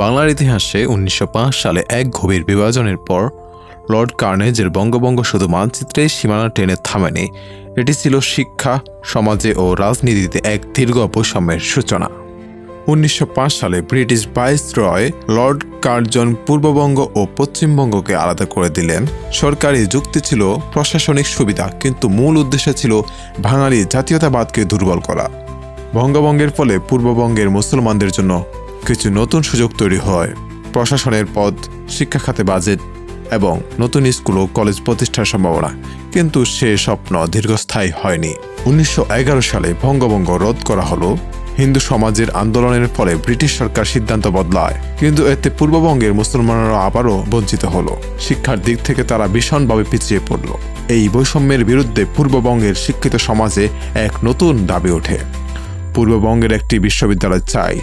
বাংলার ইতিহাসে উনিশশো পাঁচ সালে এক গভীর বিভাজনের পর লর্ড কার্নেজের বঙ্গবঙ্গ শুধু মানচিত্রে সীমানা টেনে থামেনি। এটি ছিল শিক্ষা, সমাজে ও রাজনীতিতে এক দীর্ঘ বৈষম্যের সূচনা। উনিশশো পাঁচ সালে British viceroy Lord Curzon পূর্ববঙ্গ ও পশ্চিমবঙ্গকে আলাদা করে দিলেন। সরকারি যুক্তি ছিল প্রশাসনিক সুবিধা, কিন্তু মূল উদ্দেশ্য ছিল বাঙালি জাতীয়তাবাদকে দুর্বল করা। বঙ্গভঙ্গের ফলে পূর্ববঙ্গের মুসলমানদের জন্য কিছু নতুন সুযোগ তৈরি হয়। প্রশাসনের পদ, শিক্ষা খাতে বাজেট এবং নতুন স্কুল ও কলেজ প্রতিষ্ঠার সম্ভাবনা। কিন্তু সে স্বপ্ন দীর্ঘস্থায়ী হয়নি। উনিশশো এগারো সালে বঙ্গভঙ্গ রদ করা হলো। হিন্দু সমাজের আন্দোলনের ফলে ব্রিটিশ সরকার সিদ্ধান্ত বদলায়। কিন্তু এতে পূর্ববঙ্গের মুসলমানরা আবারও বঞ্চিত হলো। শিক্ষার দিক থেকে তারা ভীষণভাবে পিছিয়ে পড়ল। এই বৈষম্যের বিরুদ্ধে পূর্ববঙ্গের শিক্ষিত সমাজে এক নতুন দাবি ওঠে। পূর্ববঙ্গের একটি বিশ্ববিদ্যালয় চাই।